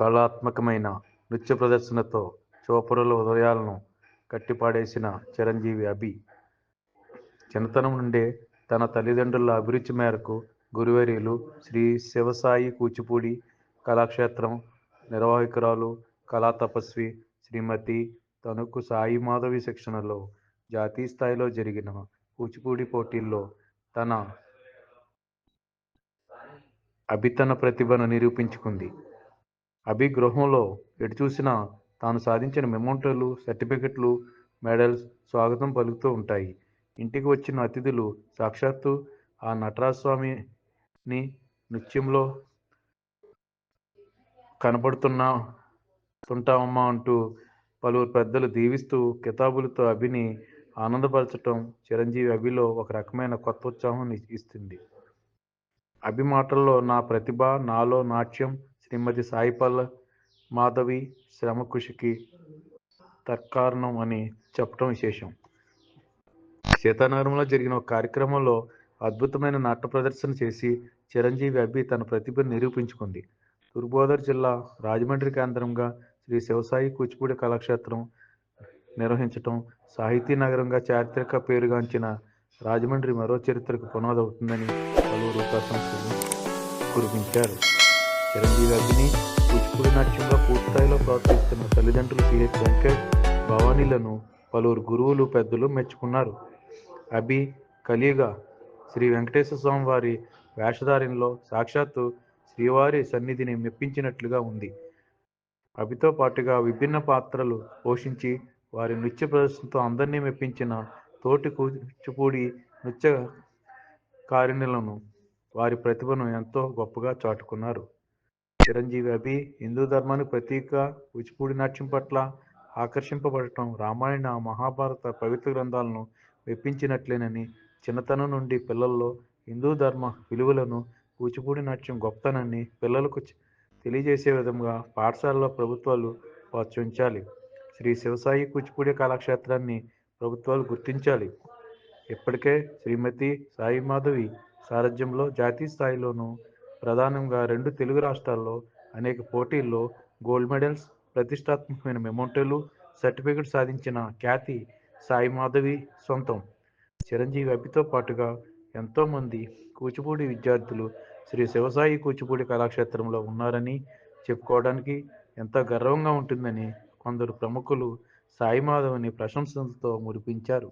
కళాత్మకమైన నృత్య ప్రదర్శనతో చూపరుల హృదయాలను కట్టిపాడేసిన చిరంజీవి అభి. చిన్నతనం నుండే తన తల్లిదండ్రుల అభిరుచి మేరకు గురువేరీలు శ్రీ శివసాయి కూచిపూడి కళాక్షేత్రం నిర్వాహకురాలు కళా తపస్వి శ్రీమతి తణుకు సాయి మాధవి శిక్షణలో జాతీయ స్థాయిలో జరిగిన కూచిపూడి పోటీల్లో తన అభితన ప్రతిభను నిరూపించుకుంది. అభి గృహంలో ఎటు చూసినా తాను సాధించిన మెమోంటోలు సర్టిఫికెట్లు మెడల్స్ స్వాగతం పలుకుతూ ఉంటాయి. ఇంటికి వచ్చిన అతిథులు సాక్షాత్తు ఆ నటరాజస్వామిని నృత్యంలో కనపడుతున్నా తుంటామమ్మా అంటూ పలువురు పెద్దలు దీవిస్తూ కితాబులతో అభిని ఆనందపరచటం చిరంజీవి అభిలో ఒక రకమైన కొత్త ఉత్సాహం ఇస్తుంది. అభిమాటల్లో నా ప్రతిభ నాలో నాట్యం శ్రీమతి సాయిపల్ల మాధవి శ్రమ కృషికి తర్కారణం అని చెప్పడం విశేషం. సీతానగరంలో జరిగిన ఒక కార్యక్రమంలో అద్భుతమైన నాట్య ప్రదర్శన చేసి చిరంజీవి అబ్బి తన ప్రతిభను నిరూపించుకుంది. తూర్పుగోదావరి జిల్లా రాజమండ్రి కేంద్రంగా శ్రీ శివసాయి కూచిపూడి కళాక్షేత్రం నిర్వహించటం సాహితీ నగరంగా చారిత్రక పేరుగాంచిన రాజమండ్రి మరో చరిత్రకు పునాదవుతుందని పలువురు ప్రశంసలు కురిపించారు. చిరంజీవి అగ్ని కూచిపూడి నాట్యంగా పూర్తిస్థాయిలో ప్రోత్సహిస్తున్న తల్లిదండ్రులు పిహెచ్ వెంకట్ భవానీలను పలువురు గురువులు పెద్దలు మెచ్చుకున్నారు. అభి కలియుగ శ్రీ వెంకటేశ్వర స్వామి వారి వేషధారణలో సాక్షాత్తు శ్రీవారి సన్నిధిని మెప్పించినట్లుగా ఉంది. అభితో పాటుగా విభిన్న పాత్రలు పోషించి వారి నృత్య ప్రదర్శనతో అందరినీ మెప్పించిన తోటి కూచిపూడి నృత్య కారిణులను వారి ప్రతిభను ఎంతో గొప్పగా చాటుకున్నారు. చిరంజీవి అభి హిందూ ధర్మానికి ప్రతీక కూచిపూడి నాట్యం పట్ల ఆకర్షింపబడటం రామాయణ మహాభారత పవిత్ర గ్రంథాలను మెప్పించినట్లేనని చిన్నతనం నుండి పిల్లల్లో హిందూ ధర్మ విలువలను కూచిపూడి నాట్యం గొప్పతనాన్ని పిల్లలకు తెలియజేసే విధంగా పాఠశాలలో ప్రభుత్వాలు ప్రోత్సహించాలి. శ్రీ శివసాయి కూచిపూడి కళాక్షేత్రాన్ని ప్రభుత్వాలు గుర్తించాలి. ఇప్పటికే శ్రీమతి సాయి మాధవి సారథ్యంలో జాతీయ స్థాయిలోనూ ప్రధానంగా రెండు తెలుగు రాష్ట్రాల్లో అనేక పోటీల్లో గోల్డ్ మెడల్స్ ప్రతిష్టాత్మకమైన మెమోంటోలు సర్టిఫికెట్ సాధించిన ఖ్యాతి సాయి మాధవి సొంతం. చిరంజీవి అభితో పాటుగా ఎంతోమంది కూచిపూడి విద్యార్థులు శ్రీ శివసాయి కూచిపూడి కళాక్షేత్రంలో ఉన్నారని చెప్పుకోవడానికి ఎంతో గర్వంగా ఉంటుందని కొందరు ప్రముఖులు సాయి మాధవ్ని ప్రశంసలతో మురిపించారు.